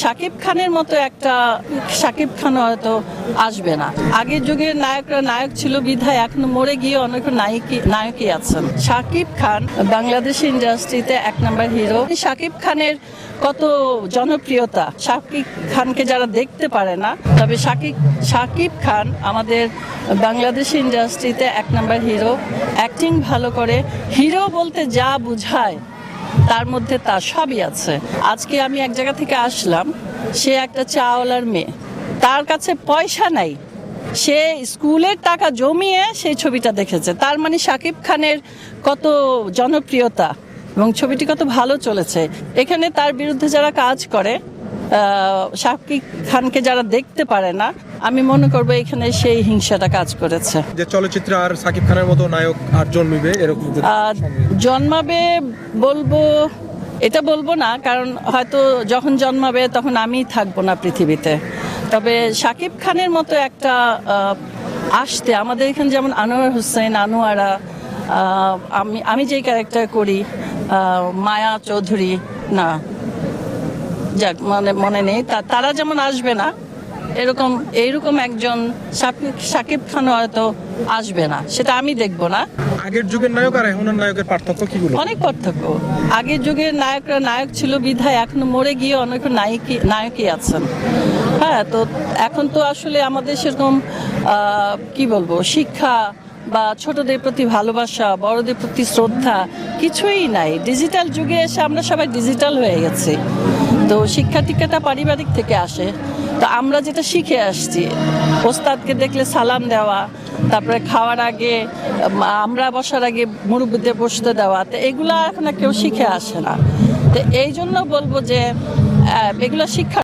শাকিব খানের মতো একটা, শাকিব খান হয়তো আসবে না। আগের যুগের নায়করা, নায়ক ছিল বিধায়, এখনও মরে গিয়ে অনেক নায়কই নায়কই আছেন। শাকিব খান বাংলাদেশ ইন্ডাস্ট্রিতে এক নম্বর হিরো। শাকিব খানের কত জনপ্রিয়তা, শাকিব খানকে যারা দেখতে পারে না, তবে শাকিব শাকিব খান আমাদের বাংলাদেশ ইন্ডাস্ট্রিতে এক নম্বর হিরো। অ্যাক্টিং ভালো করে, হিরো বলতে যা বুঝায় তার মধ্যে তার সবই আছে। আজকে আমি এক জায়গা থেকে আসলাম, সে একটা চাওয়ালার মেয়ে। তার কাছে পয়সা নাই। সে স্কুলের টাকা জমিয়ে সেই ছবিটা দেখেছে। তার মানে শাকিব খানের কত জনপ্রিয়তা এবং ছবিটি কত ভালো চলেছে। এখানে তার বিরুদ্ধে যারা কাজ করে শাকিব খানকে যারা দেখতে পারে না আমি মনে করব এখানে সেই হিংসাটা কাজ করেছে। যে চলচ্চিত্র আর সাকিব খানের মতো নায়ক আর জন্মিবে এরকম জন্মাবে বলব এটা বলব না কারণ হয়তো যখন জন্মাবে তখন আমি থাকব না পৃথিবীতে। তবে সাকিব খানের মতো একটা আসতে আমাদের এখানে যেমন আনোয়ার হোসেন আনোয়ারা আমি আমি যেই ক্যারেক্টার করি মায়া চৌধুরী না যাক মানে মনে নেই। তারা যেমন আসবে না এরকম এইরকম একজন শাকিব খান হয়তো আসবে না। সেটা আমি দেখব না। আগের যুগের নায়ক আর এখনের নায়কের পার্থক্য কিগুলো? অনেক পার্থক্য। আগের যুগের নায়করা নায়ক ছিল বিধায় এখন মরে গিয়ে অনেক নায়কই নায়কই আছেন। হ্যাঁ তো এখন তো আসলে আমাদের সেরকম কি বলব শিক্ষা বা ছোটদের প্রতি ভালোবাসা বড়দের প্রতি শ্রদ্ধা কিছুই নাই। ডিজিটাল যুগে এসে আমরা সবাই ডিজিটাল হয়ে গেছি। তো শিক্ষা টিক্ষাটা পারিবারিক থেকে আসে। তো আমরা যেটা শিখে আসছি, ওস্তাদকে দেখলে সালাম দেওয়া, তারপরে খাওয়ার আগে, আমরা বসার আগে মুরব্বীদের বসতে দেওয়া, তো এগুলো এখন কেউ শিখে আসে না। তো এই জন্য বলব যে এগুলো শিক্ষা